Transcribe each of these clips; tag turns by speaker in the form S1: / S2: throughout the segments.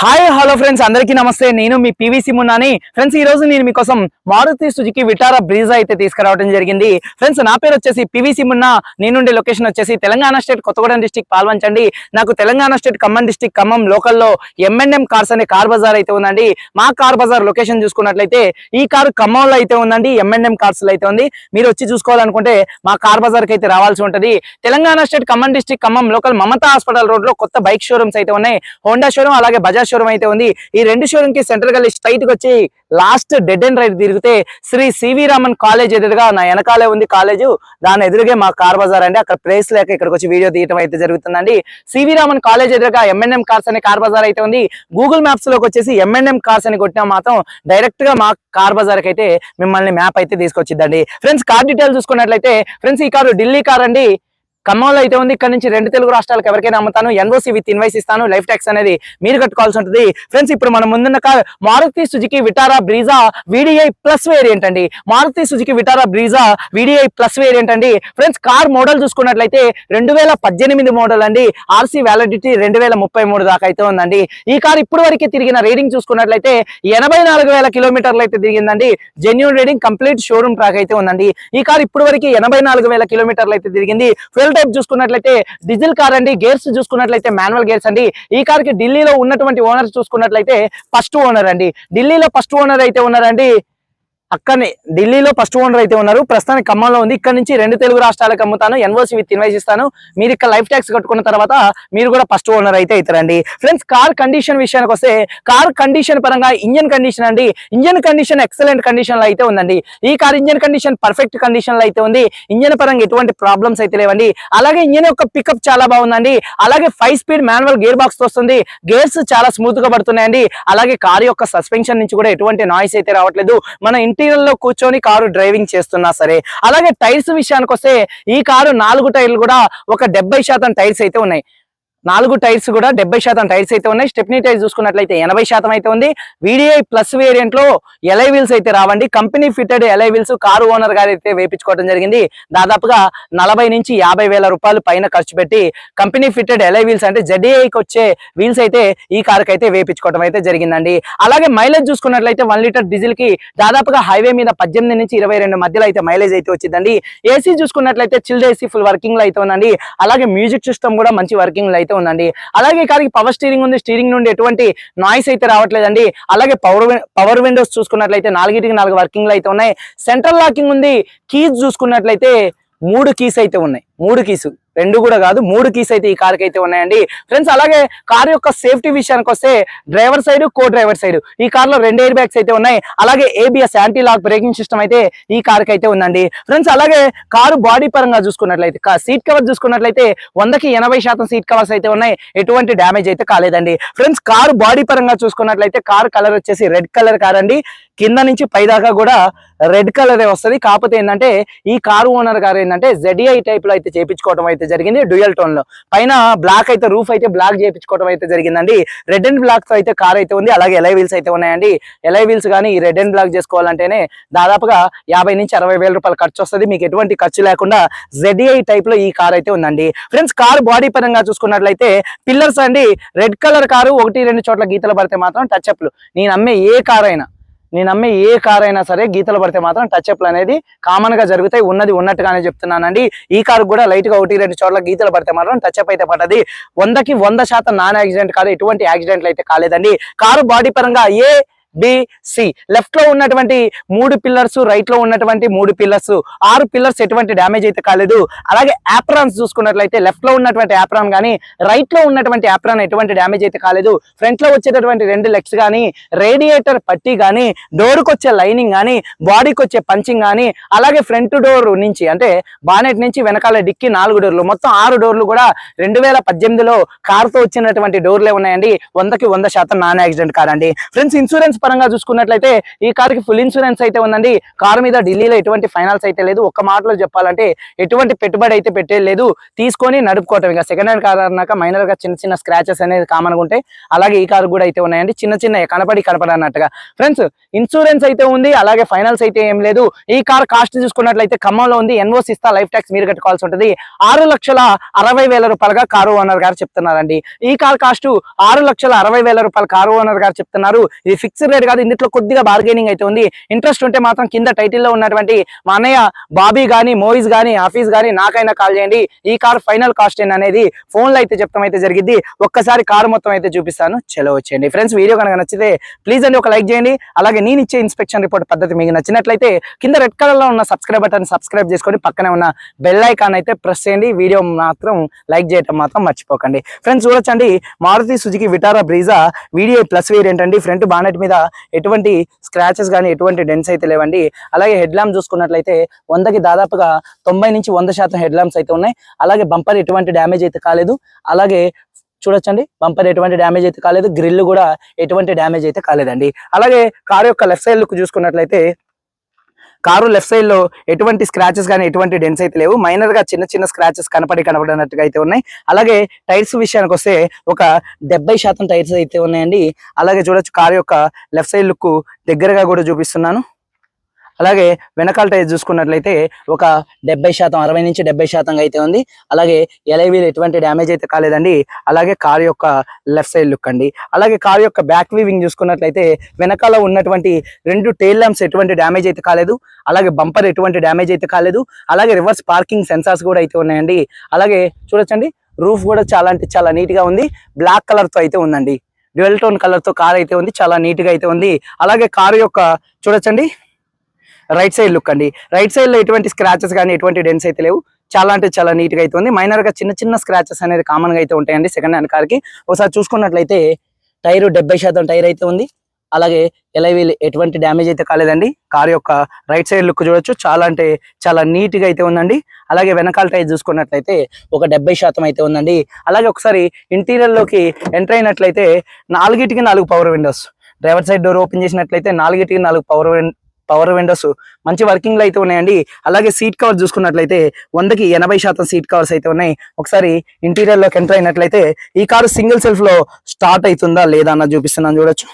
S1: Hi hello friends అందరికీ నమస్తే. నేను మీ పివిసి మున్నాని ఫ్రెండ్స్ ఈ రోజు నేను మీకోసం మారుతి సుజుకి విటారా బ్రీజా అయితే తీసుకురావడం జరిగింది. ఫ్రెండ్స్ నా పేరు వచ్చేసి పివిసి మున్నా నేనుండే లొకేషన్ వచ్చేసి తెలంగాణ స్టేట్ కొత్తగూడెం డిస్టిక్ పాల్వంచండి. నాకు తెలంగాణ స్టేట్ ఖమ్మం డిస్టిక్ ఖమ్మం లోకల్లో ఎంఎన్ఎం కార్స్ అనే కార్ బజార్ అయితే ఉందండి. మా కార్ బజార్ లొకేషన్ చూసుకున్నట్లయితే ఈ కారు ఖమ్మంలో అయితే ఉందండి. ఎంఎన్ఎం కార్స్లో అయితే ఉంది. మీరు వచ్చి చూసుకోవాలనుకుంటే మా కార్ బజార్కి అయితే రావాల్సి ఉంటుంది. Telangana state Khammam district Khammam local Mamata hospital రోడ్లో కొత్త బైక్ షోరూమ్స్ అయితే ఉన్నాయి. హోండా షోరూమ్ అలాగే బజాజ్ షోరూమ్ అయితే ఉంది. ఈ రెండు షోరూమ్కి సెంటర్గా స్ట్రైట్కి వచ్చి లాస్ట్ డెడ్ అండ్ రైట్ తిరిగితే శ్రీ సివి రామన్ కాలేజ్ ఎదురుగా నా వెనకాలే ఉంది కాలేజు దాని ఎదురుగే మా కార్ బజార్ అండి. అక్కడ ప్లేస్ లేక ఇక్కడికి వచ్చి వీడియో తీయటం అయితే జరుగుతుందండి. సివి రామన్ కాలేజ్ ఎదురుగా ఎంఎన్ఎం కార్స్ అనే కార్ బజార్ అయితే ఉంది. గూగుల్ మ్యాప్స్లోకి వచ్చేసి ఎంఎన్ఎం కార్స్ అని కొట్టినా మాత్రం డైరెక్ట్గా మా కార్ బజార్ అయితే మిమ్మల్ని మ్యాప్ అయితే తీసుకొచ్చిద్దండి. ఫ్రెండ్స్ కార్ డీటెయిల్ చూసుకున్నట్లయితే ఫ్రెండ్స్ ఈ కారు ఢిల్లీ కార్ అండి. ఖమ్మంలో అయితే ఉంది. ఇక్కడ నుంచి రెండు తెలుగు రాష్ట్రాలకు ఎవరికైనా అమ్ముతాను. ఎన్ఓసి విత్ ఇన్వైస్ ఇస్తాను. లైఫ్ ట్యాక్స్ అనేది మీరు కట్టుకోవాల్సి ఉంటుంది. ఫ్రెండ్స్ ఇప్పుడు మనం ముందున్న car Maruti Suzuki Vitara Brezza VDI plus variant అండి. Maruti Suzuki Vitara Brezza VDI plus variant అండి. ఫ్రెండ్స్ కార్ మోడల్ చూసుకున్నట్లయితే రెండు వేల పద్దెనిమిది మోడల్ అండి. ఆర్సీ వ్యాలిడిటీ రెండు వేల ముప్పై మూడు దాకా అయితే ఉందండి. ఈ కార్ ఇప్పుడు వరకు తిరిగిన రీడింగ్ చూసుకున్నట్లయితే ఎనభై నాలుగు వేల కిలోమీటర్లు అయితే తిరిగిందండి. Genuine reading complete showroom track అయితే ఉందండి. ఈ కార్ ఇప్పుడు వరకు ఎనభై నాలుగు వేల కిలోమీటర్లు అయితే తిరిగింది. ఫ్యూల్ టైప్ చూసుకున్నట్లయితే డీజిల్ కార్ అండి గేర్స్ చూసుకున్నట్లయితే మాన్యువల్ గేర్స్ అండి. ఈ కార్కి ఢిల్లీలో ఉన్నటువంటి ఓనర్ చూసుకున్నట్లయితే ఫస్ట్ ఓనర్ అండి. ఢిల్లీలో ఫస్ట్ ఓనర్ అయితే ఉన్నారండి. అక్కడనే ఢిల్లీలో ఫస్ట్ ఓనర్ అయితే ఉన్నారు. ప్రస్తుతానికి ఖమ్మంలో ఉంది. ఇక్కడ నుంచి రెండు తెలుగు రాష్ట్రాలకు అమ్ముతాను. ఎన్ఓసి విత్ ఇన్వైస్ ఇస్తాను. మీరు ఇక్కడ లైఫ్ ట్యాక్స్ కట్టుకున్న తర్వాత మీరు కూడా ఫస్ట్ ఓనర్ అయితే అవుతారండి. ఫ్రెండ్స్ కార్ కండిషన్ విషయానికి వస్తే కార్ కండిషన్ పరంగా ఇంజన్ కండిషన్ అండి. ఇంజన్ కండిషన్ ఎక్సలెంట్ కండిషన్లో అయితే ఉందండి. ఈ కార్ ఇంజన్ కండిషన్ పర్ఫెక్ట్ కండిషన్లో అయితే ఉంది. ఇంజన్ పరంగా ఎటువంటి ప్రాబ్లమ్స్ అయితే లేవండి. అలాగే ఇంజన్ యొక్క పికప్ చాలా బాగుందండి. అలాగే five speed manual gear box వస్తుంది. గేర్స్ చాలా స్మూత్గా పడుతున్నాయండి. అలాగే కార్ యొక్క సస్పెన్షన్ నుంచి కూడా ఎటువంటి నాయిస్ అయితే రావట్లేదు. మన ఇంటీరియర్లో కూర్చొని కారు డ్రైవింగ్ చేస్తున్నా సరే అలాగే టైర్స్ విషయానికి వస్తే ఈ కారు నాలుగు టైర్లు కూడా ఒక డెబ్బై శాతం టైర్స్ అయితే ఉన్నాయి. నాలుగు టైర్స్ కూడా డెబ్బై శాతం టైర్స్ అయితే ఉన్నాయి. స్టెప్నీ టైర్స్ చూసుకున్నట్లయితే ఎనభై శాతం అయితే ఉంది. వీడిఐ ప్లస్ వేరియంట్లో ఎలై వీల్స్ అయితే రావండి. Company fitted alloy wheels car owner గారు అయితే వేపించుకోవడం జరిగింది. దాదాపుగా నలభై నుంచి యాభై వేల రూపాయలు పైన ఖర్చు పెట్టి కంపెనీ ఫిట్టెడ్ ఎలై వీల్స్ అంటే జెడ్ఏకి వచ్చే వీల్స్ అయితే ఈ కారుకి అయితే వేపించుకోవడం అయితే జరిగిందండి. అలాగే మైలేజ్ చూసుకున్నట్లయితే వన్ లీటర్ డీజిల్కి దాదాపుగా హైవే మీద పద్దెనిమిది నుంచి ఇరవై రెండు మధ్యలో అయితే మైలేజ్ అయితే వచ్చిందండి. ఏసీ చూసుకున్నట్లయితే చిల్డ్ ఏసీ ఫుల్ వర్కింగ్లో అయితే ఉందండి. అలాగే మ్యూజిక్ సిస్టమ్ కూడా మంచి వర్కింగ్లో అయితే ఉందండి. అలాగే కాదు పవర్ స్టీరింగ్ ఉంది. స్టీరింగ్ నుండి ఎటువంటి నాయిస్ అయితే రావట్లేదండి. అలాగే పవర్ పవర్ విండోస్ చూసుకున్నట్లయితే నాలుగిటికి నాలుగు వర్కింగ్లు అయితే ఉన్నాయి. సెంట్రల్ లాకింగ్ ఉంది. కీస్ చూసుకున్నట్లయితే మూడు కీస్ అయితే ఉన్నాయి. మూడు కీస్ రెండు కూడా కాదు మూడు కీస్ అయితే ఈ కార్కి అయితే ఉన్నాయండి. ఫ్రెండ్స్ అలాగే కార్ యొక్క సేఫ్టీ విషయానికి వస్తే driver side co driver side ఈ కార్లో రెండు ఎయిర్ బ్యాగ్స్ అయితే ఉన్నాయి. అలాగే ABS anti lock braking system అయితే ఈ కార్కి అయితే ఉందండి. ఫ్రెండ్స్ అలాగే కారు బాడీ పరంగా చూసుకున్నట్లయితే సీట్ కవర్ చూసుకున్నట్లయితే వందకి ఎనభై శాతం సీట్ కవర్స్ అయితే ఉన్నాయి. ఎటువంటి డ్యామేజ్ అయితే కాలేదండి. ఫ్రెండ్స్ కారు బాడీ పరంగా చూసుకున్నట్లయితే కారు కలర్ వచ్చేసి రెడ్ కలర్ కార్ అండి. కింద నుంచి పై దాకా కూడా రెడ్ కలర్ వస్తుంది. కాకపోతే ఏంటంటే ఈ కారు ఓనర్ గారు ఏంటంటే జెడిఐ టైప్లో అయితే చేపించుకోవడం అయితే జరిగింది. డ్యూయల్ టోన్లో పైన బ్లాక్ అయితే రూఫ్ అయితే బ్లాక్ చేయించుకోవడం అయితే జరిగిందండి. రెడ్ అండ్ బ్లాక్తో అయితే కార్ అయితే ఉంది. అలాగే ఎలై వీల్స్ అయితే ఉన్నాయండి. ఎలై వీల్స్ కానీ ఈ రెడ్ అండ్ బ్లాక్ చేసుకోవాలంటేనే దాదాపుగా యాభై నుంచి అరవై వేల రూపాయలు ఖర్చు వస్తుంది. మీకు ఎటువంటి ఖర్చు లేకుండా జెడిఐ టైప్లో ఈ కార్ అయితే ఉందండి. ఫ్రెండ్స్ కార్ బాడీ పరంగా చూసుకున్నట్లయితే పిల్లర్స్ అండి. రెడ్ కలర్ కారు ఒకటి రెండు చోట్ల గీతలు పడితే మాత్రం టచ్ అప్లు నేను అమ్మే ఏ కార్ అయినా నేను అమ్మే ఏ కార్ అయినా సరే గీతలు పడితే మాత్రం టచ్ అప్లు అనేది కామన్గా జరుగుతాయి. ఉన్నది ఉన్నట్టుగానే చెప్తున్నానండి. ఈ కారు కూడా లైట్గా ఒకటి రెండు చోట్ల గీతలు పడితే మాత్రం టచ్ అప్ అయితే పడ్డది. వందకి వంద శాతం నాన్ యాక్సిడెంట్ కాదు ఎటువంటి యాక్సిడెంట్లు అయితే కాలేదండి. కారు బాడీ పరంగా ఏ సి లెఫ్ట్లో ఉన్నటువంటి మూడు పిల్లర్స్ రైట్లో ఉన్నటువంటి మూడు పిల్లర్స్ ఆరు పిల్లర్స్ ఎటువంటి డ్యామేజ్ అయితే కాలేదు. అలాగే యాప్రాన్స్ చూసుకున్నట్లయితే లెఫ్ట్లో ఉన్నటువంటి యాప్రాన్ కానీ రైట్లో ఉన్నటువంటి యాప్రాన్ ఎటువంటి డ్యామేజ్ అయితే కాలేదు. ఫ్రంట్లో వచ్చేటటువంటి రెండు లెగ్స్ కానీ రేడియేటర్ పట్టి కానీ డోర్కి వచ్చే లైనింగ్ కానీ బాడీకి వచ్చే పంచింగ్ కానీ అలాగే ఫ్రంట్ డోర్ నుంచి అంటే బానెట్ నుంచి వెనకాల డిక్కి నాలుగు డోర్లు మొత్తం ఆరు డోర్లు కూడా రెండు వేల పద్దెనిమిదిలో కారుతో వచ్చినటువంటి డోర్లే ఉన్నాయండి. వందకి వంద శాతం నాన్ యాక్సిడెంట్ కార్ అండి. ఫ్రెండ్స్ ఇన్సూరెన్స్ పరంగా చూసుకున్నట్లయితే ఈ కార్కి ఫుల్ ఇన్సూరెన్స్ అయితే ఉందండి. కారు మీద ఢిల్లీలో ఎటువంటి ఫైనాన్స్ అయితే లేదు. ఒక్క మాటలో చెప్పాలంటే ఎటువంటి పెట్టుబడి అయితే పెట్టేది తీసుకొని నడుపుకోవటం ఇక సెకండ్ హ్యాండ్ కార్ అన్నాక మైనర్గా చిన్న చిన్న స్క్రాచెస్ అనేది కామన్ ఉంటాయి. అలాగే ఈ కారు కూడా అయితే ఉన్నాయండి. చిన్న చిన్న కనపడి కనపడి అన్నట్టుగా ఫ్రెండ్స్ ఇన్సూరెన్స్ అయితే ఉంది. అలాగే ఫైనాన్స్ అయితే ఏం లేదు. ఈ కార్ కాస్ట్ చూసుకున్నట్లయితే ఖమ్మంలో ఉంది. ఎన్ఓసి ఇస్తా లైఫ్ ట్యాక్స్ మీరు కట్టుకోవాల్సి ఉంటుంది. ఆరు లక్షల అరవై వేల రూపాయలుగా కారు ఓనర్ గారు చెప్తున్నారండి. ఈ కార్ కాస్ట్ ఆరు లక్షల అరవై వేల రూపాయలు కారు ఓనర్ గారు చెప్తున్నారు. ఇది ఫిక్స్డ్ రేట్ కాదు. ఇందులో కొద్దిగా బార్గెనింగ్ అయితే ఉంది. ఇంట్రెస్ట్ ఉంటే మాత్రం కింద టైటిల్లో ఉన్నటువంటి మా అన్నయ్య బాబీ కానీ మోయిస్ కానీ ఆఫీస్ కానీ నాకైనా కాల్ చేయండి. ఈ కార్ ఫైనల్ కాస్ట్ అనేది ఫోన్లో అయితే చెప్తాం అయితే జరిగింది ఒక్కసారి కారు మొత్తం అయితే చూపిస్తాను. చలో వచ్చేయండి. ఫ్రెండ్స్ వీడియో కనుక నచ్చితే ప్లీజ్ అండి ఒక లైక్ చేయండి. అలాగే నేను ఇచ్చే ఇన్స్పెక్షన్ రిపోర్ట్ పద్ధతి మీకు నచ్చినట్లయితే కింద రెడ్ కలర్లో ఉన్న సబ్స్క్రైబ్ బటన్ సబ్స్క్రైబ్ చేసుకొని పక్కనే ఉన్న బెల్ ఐకాన్ అయితే ప్రెస్ చేయండి. వీడియో మాత్రం లైక్ చేయటం మాత్రం మర్చిపోకండి. ఫ్రెండ్స్ చూడొచ్చండి. Maruti Suzuki Vitara Brezza? Video plus variant అండి. ఫ్రంట్ బానెట్ మీద ఎటువంటి స్క్రాచెస్ కానీ ఎటువంటి డెన్స్ అయితే లేవండి. అలాగే హెడ్ ల్యాంప్ చూసుకున్నట్లయితే వందకి దాదాపుగా తొంభై నుంచి వంద శాతం హెడ్ ల్యాంప్స్ అయితే ఉన్నాయి. అలాగే బంపర్ ఎటువంటి డ్యామేజ్ అయితే కాలేదు. అలాగే చూడొచ్చండి బంపర్ ఎటువంటి డ్యామేజ్ అయితే కాలేదు. గ్రిల్ కూడా ఎటువంటి డ్యామేజ్ అయితే కాలేదండి. అలాగే కారు యొక్క లెఫ్ట్ సైడ్ లుక్ చూసుకున్నట్లయితే కారు లెఫ్ట్ సైడ్లో ఎటువంటి స్క్రాచెస్ కానీ ఎటువంటి డెన్స్ అయితే లేవు. మైనర్గా చిన్న చిన్న స్క్రాచెస్ కనపడి కనపడినట్టుగా అయితే ఉన్నాయి. అలాగే టైర్స్ విషయానికి వస్తే ఒక డెబ్బై శాతం టైర్స్ అయితే ఉన్నాయండి. అలాగే చూడొచ్చు కారు యొక్క లెఫ్ట్ సైడ్ లుక్ దగ్గరగా కూడా చూపిస్తున్నాను. అలాగే వెనకాల టైర్ చూసుకున్నట్లయితే ఒక డెబ్బై శాతం అరవై నుంచి డెబ్బై శాతంగా అయితే ఉంది. అలాగే ఎలైవీల్ ఎటువంటి డ్యామేజ్ అయితే కాలేదండి. అలాగే కార్ యొక్క లెఫ్ట్ సైడ్ లుక్ అండి. అలాగే కార్ యొక్క బ్యాక్ వీవింగ్ చూసుకున్నట్లయితే వెనకాల ఉన్నటువంటి రెండు టైల్ ల్యాంప్స్ ఎటువంటి డ్యామేజ్ అయితే కాలేదు. అలాగే బంపర్ ఎటువంటి డ్యామేజ్ అయితే కాలేదు. అలాగే రివర్స్ పార్కింగ్ సెన్సార్స్ కూడా అయితే ఉన్నాయండి. అలాగే చూడొచ్చండి రూఫ్ కూడా చాలా అంటే చాలా నీట్గా ఉంది. బ్లాక్ కలర్తో అయితే ఉందండి. డ్యూయల్ టోన్ కలర్తో కార్ అయితే ఉంది చాలా నీట్గా అయితే ఉంది. అలాగే కారు యొక్క చూడొచ్చండి రైట్ సైడ్ లుక్ అండి. రైట్ సైడ్లో ఎటువంటి స్క్రాచెస్ కానీ ఎటువంటి డెన్స్ అయితే లేవు. చాలా అంటే చాలా నీట్గా అయితే ఉంది. మైనర్గా చిన్న చిన్న స్క్రాచెస్ అనేది కామన్గా అయితే ఉంటాయండి సెకండ్ హ్యాండ్ కార్కి. ఒకసారి చూసుకున్నట్లయితే టైర్ డెబ్బై శాతం టైర్ అయితే ఉంది. అలాగే ఎలైవీల్ ఎటువంటి డ్యామేజ్ అయితే కాలేదండి. కార్ యొక్క రైట్ సైడ్ లుక్ చూడొచ్చు. చాలా అంటే చాలా నీట్గా అయితే ఉందండి. అలాగే వెనకాల టైర్ చూసుకున్నట్లయితే ఒక డెబ్బై శాతం అయితే ఉందండి. అలాగే ఒకసారి ఇంటీరియర్లోకి ఎంటర్ అయినట్లయితే నాలుగిటికి నాలుగు power windows driver side door open చేసినట్లయితే నాలుగిటికి నాలుగు పవర్ పవర్ విండోస్ మంచి వర్కింగ్లో అయితే ఉన్నాయండి. అలాగే సీట్ కవర్ చూసుకున్నట్లయితే వందకి ఎనభై శాతం సీట్ కవర్స్ అయితే ఉన్నాయి. ఒకసారి ఇంటీరియర్లోకి ఎంటర్ అయినట్లయితే ఈ కారు సింగిల్ సెల్ఫ్లో స్టార్ట్ అవుతుందా లేదా అన్నది చూపిస్తున్నాను చూడొచ్చు.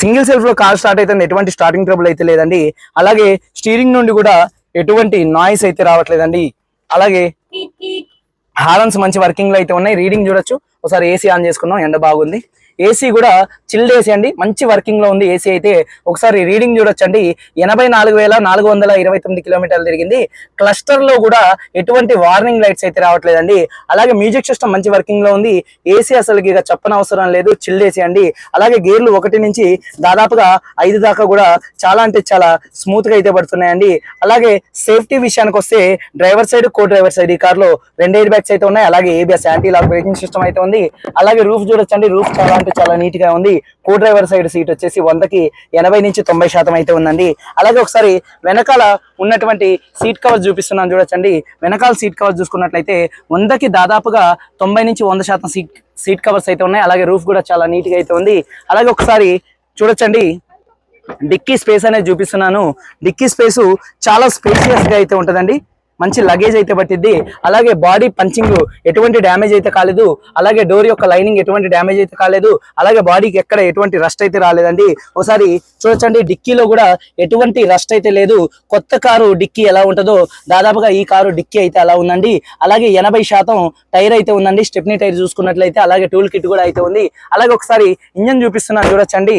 S1: సింగిల్ సెల్ఫ్లో కార్ స్టార్ట్ అయితే ఎటువంటి స్టార్టింగ్ ట్రబుల్ అయితే లేదండి. అలాగే స్టీరింగ్ నుండి కూడా ఎటువంటి నాయిస్ అయితే రావట్లేదండి. అలాగే హారన్స్ మంచి వర్కింగ్లో అయితే ఉన్నాయి. రీడింగ్ చూడొచ్చు. ఒకసారి ఏసీ ఆన్ చేసుకున్నాం ఎండ బాగుంది. ఏసీ కూడా చిల్డ్ ఏసీ అండి. మంచి వర్కింగ్లో ఉంది ఏసీ అయితే. ఒకసారి రీడింగ్ చూడొచ్చండి. ఎనభై నాలుగు వేల నాలుగు వందల ఇరవై తొమ్మిది కిలోమీటర్లు తిరిగింది. క్లస్టర్లో కూడా ఎటువంటి వార్నింగ్ లైట్స్ అయితే రావట్లేదండి. అలాగే మ్యూజిక్ సిస్టమ్ మంచి వర్కింగ్లో ఉంది. ఏసీ అసలు ఇక చెప్పనవసరం లేదు. చిల్డ్ ఏసీ అండి. అలాగే గేర్లు ఒకటి నుంచి దాదాపుగా ఐదు దాకా కూడా చాలా అంటే చాలా స్మూత్గా అయితే పడుతున్నాయండి. అలాగే సేఫ్టీ విషయానికి వస్తే driver side co driver side ఈ కార్లో రెండు ఎయిర్ బ్యాగ్స్ అయితే ఉన్నాయి. అలాగే ABS anti lock braking system అయితే ఉంది. అలాగే రూఫ్ చూడొచ్చండి. రూఫ్ చాలా అంటే చాలా నీట్గా ఉంది. కో డ్రైవర్ సైడ్ సీట్ వచ్చేసి వందకి ఎనభై నుంచి తొంభై శాతం అయితే ఉందండి. అలాగే ఒకసారి వెనకాల ఉన్నటువంటి సీట్ కవర్ చూపిస్తున్నాను చూడొచ్చండి. వెనకాల సీట్ కవర్ చూసుకున్నట్లయితే వందకి దాదాపుగా తొంభై నుంచి వంద శాతం సీట్ సీట్ కవర్స్ అయితే ఉన్నాయి. అలాగే రూఫ్ కూడా చాలా నీట్గా అయితే ఉంది. అలాగే ఒకసారి చూడొచ్చండి. డిక్కీ స్పేస్ అనేది చూపిస్తున్నాను. డిక్కీ స్పేస్ చాలా స్పేసియస్గా అయితే ఉంటుందండి. మంచి లగేజ్ అయితే పట్టిద్ది. అలాగే బాడీ పంచింగ్ ఎటువంటి డ్యామేజ్ అయితే కాలేదు. అలాగే డోర్ యొక్క లైనింగ్ ఎటువంటి డ్యామేజ్ అయితే కాలేదు. అలాగే బాడీకి ఎక్కడ ఎటువంటి రస్ట్ అయితే రాలేదండి. ఒకసారి చూడొచ్చండి డిక్కీలో కూడా ఎటువంటి రస్ట్ అయితే లేదు. కొత్త కారు డిక్కీ ఎలా ఉంటుందో దాదాపుగా ఈ కారు డిక్కీ అయితే అలా ఉందండి. అలాగే ఎనభై శాతం టైర్ అయితే ఉందండి. స్టెప్నీ టైర్ చూసుకున్నట్లయితే అలాగే టూల్ కిట్ కూడా అయితే ఉంది. అలాగే ఒకసారి ఇంజన్ చూపిస్తున్నాను చూడొచ్చండి.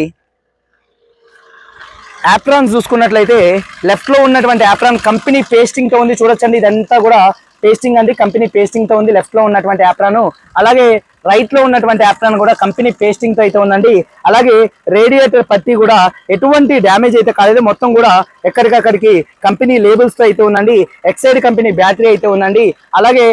S1: యాప్రాన్ చూసుకున్నట్లయితే లెఫ్ట్లో ఉన్నటువంటి యాప్రాన్ కంపెనీ పేస్టింగ్తో ఉంది. చూడొచ్చండి ఇదంతా కూడా పేస్టింగ్ అండి. కంపెనీ పేస్టింగ్తో ఉంది. లెఫ్ట్లో ఉన్నటువంటి యాప్రాను అలాగే రైట్లో ఉన్నటువంటి యాప్రాన్ కూడా కంపెనీ పేస్టింగ్తో అయితే ఉందండి. అలాగే రేడియేటర్ పత్తి కూడా ఎటువంటి డ్యామేజ్ అయితే కాలేదు. మొత్తం కూడా ఎక్కడికక్కడికి కంపెనీ లేబుల్స్తో అయితే ఉందండి. ఎక్సైడ్ కంపెనీ బ్యాటరీ అయితే ఉందండి. అలాగే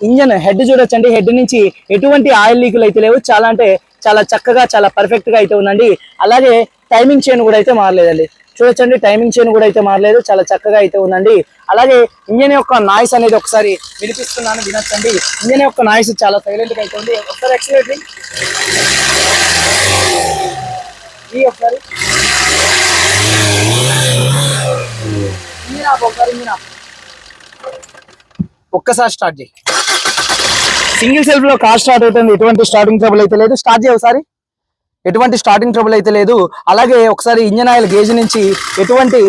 S1: ఇంజన్ హెడ్ చూడొచ్చండి. హెడ్ నుంచి ఎటువంటి ఆయిల్ లీకులు అయితే లేవు. చాలా అంటే చాలా చక్కగా చాలా పర్ఫెక్ట్గా అయితే ఉందండి. అలాగే టైమింగ్ చైన్ కూడా అయితే మారలేదండి. చూడొచ్చండి టైమింగ్ చైన్ కూడా అయితే మారలేదు. చాలా చక్కగా అయితే ఉందండి. అలాగే ఇంజన్ యొక్క నాయిస్ అనేది ఒకసారి వినిపిస్తున్నాను వినొచ్చండి. ఇంజన్ యొక్క నాయిస్ చాలా సైలెంట్గా అయితే ఉంది. ఒకసారి ఎక్సలెంట్ ఈ ఒకసారి. ఒకసారి ఒక్కసారి స్టార్ట్ చేయి. సింగిల్ సెల్ఫ్లో కార్ స్టార్ట్ అవుతుంది. ఎటువంటి స్టార్టింగ్ ట్రబుల్ అయితే లేదు. స్టార్ట్ చేయ ఒకసారి. ఎటువంటి స్టార్టింగ్ ట్రబుల్ అయితే లేదు. అలాగే ఒకసారి ఇంజన్ ఆయిల్ గేజ్ నుంచి ఎటువంటి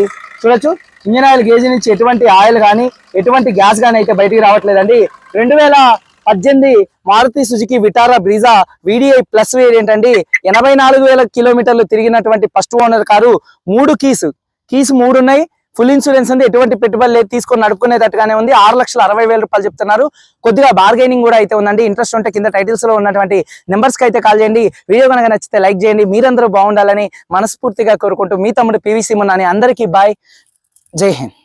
S1: చూడొచ్చు. ఇంజన్ ఆయిల్ గేజ్ నుంచి ఎటువంటి ఆయిల్ కానీ ఎటువంటి గ్యాస్ కానీ అయితే బయటికి రావట్లేదండి. రెండు వేల పద్దెనిమిది Maruti Suzuki Vitara Brezza VDI plus variant అండి. ఎనభై నాలుగు వేల కిలోమీటర్లు తిరిగినటువంటి ఫస్ట్ ఓనర్ కారు మూడు కీస్ కీస్ మూడు ఉన్నాయి ఫుల్ ఇన్సూరెన్స్ ఉంది ఎటువంటి పెట్టుబడి లేదు తీసుకొని నడుపుకునేటట్టుగానే ఉంది. ఆరు లక్షల అరవై వేల రూపాయలు చెప్తున్నారు. కొద్దిగా బార్గెనింగ్ కూడా అయితే ఉందండి. ఇంట్రెస్ట్ ఉంటే కింద టైటిల్స్లో ఉన్నటువంటి నెంబర్స్కి అయితే కాల్ చేయండి. వీడియో కనుక నచ్చితే లైక్ చేయండి. మీరందరూ బాగుండాలని మనస్ఫూర్తిగా కోరుకుంటూ మీ తమ్ముడు పివిసి మున్నాని అందరికీ బాయ్ జై హింద్.